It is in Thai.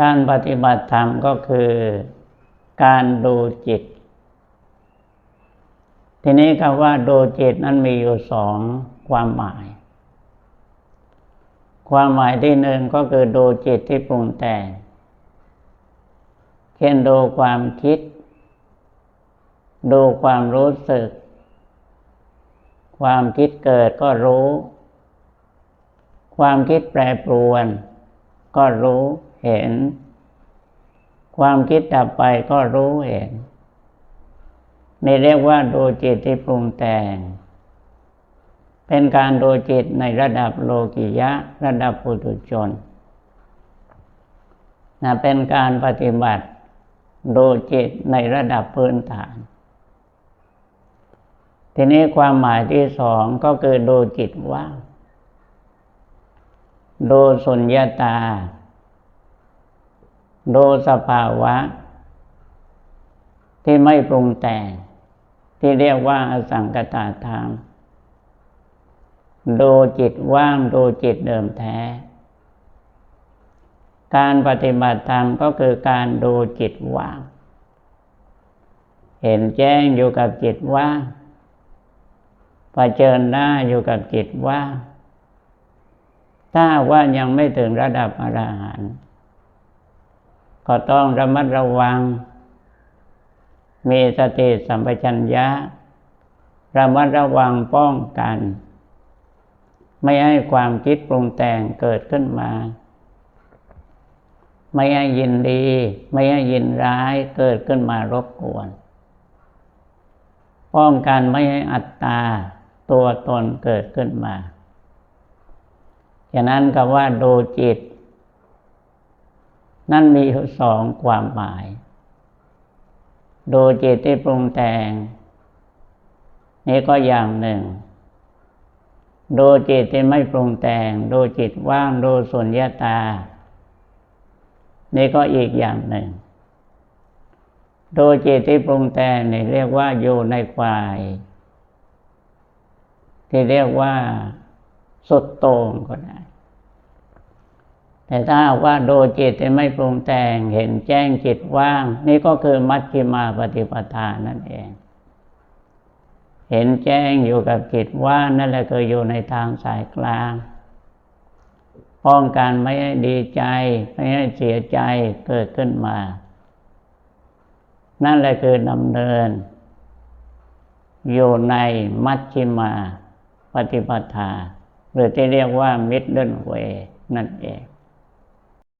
การปฏิบัติธรรมก็คือ การดูจิต ทีนี้คำว่าดูจิตนั้นมีอยู่สองความหมาย ความหมายที่หนึ่งก็คือดูจิตที่ปรุงแต่งเช่นดูความคิด ดูความรู้สึก ความคิดเกิดก็รู้ ความคิดแปรปรวนก็รู้ เห็น ความคิดดับไปก็รู้เห็นนี่เรียกว่าดูจิตที่ปรุงแต่ง เป็นการดูจิตในระดับโลกิยะ ระดับปุถุชนนะเป็นการปฏิบัติดูจิตในระดับพื้นฐาน ทีนี้ความหมายที่สองก็คือดูจิตว่างดูสุญญาตา ดูสภาวะ ที่ไม่ปรุงแต่ง ที่เรียกว่าอสังกตาธรรมดูจิตว่างดูจิตเดิมแท้ การปฏิบัติธรรมก็คือการดูจิตว่าง เห็นแจ้งอยู่กับจิตว่างเผชิญหน้าอยู่กับจิตว่างถ้าว่ายังไม่ถึงระดับอรหันต์ ก็ต้องระมัดระวัง มีสติสัมปชัญญะ ระมัดระวังป้องกัน ไม่ให้ความคิดปรุงแต่งเกิดขึ้นมา ไม่ให้ยินดี ไม่ให้ยินร้ายเกิดขึ้นมารบกวน ป้องกันไม่ให้อัตตาตัวตนเกิดขึ้นมา ฉะนั้นก็ว่าดูจิต นั่นมีสองความหมายดูจิตที่ปรุงแต่ง นี่ก็อย่างหนึ่งดูจิตที่ไม่ปรุงแต่งดูจิตว่างดูสุญญาตา นี่ก็อีกอย่างหนึ่งดูจิตที่ปรุงแต่งนี่เรียกว่าอยู่ในควาย ที่เรียกว่าสุดโต่งก็ได้ แต่ถ้าว่าดูจิตที่ไม่ปรุงแต่งเห็นแจ้งจิตว่าง นี่ก็คือมัชฌิมาปฏิปทานั่นเอง เห็นแจ้งอยู่กับจิตว่างนั่นแหละคืออยู่ในทางสายกลาง ป้องกันไม่ให้ดีใจ ไม่ให้เสียใจเกิดขึ้นมา นั่นแหละคือดำเนิน อยู่ในมัชฌิมาปฏิปทา หรือที่เรียกว่ามิดเดิลเวนั่นเอง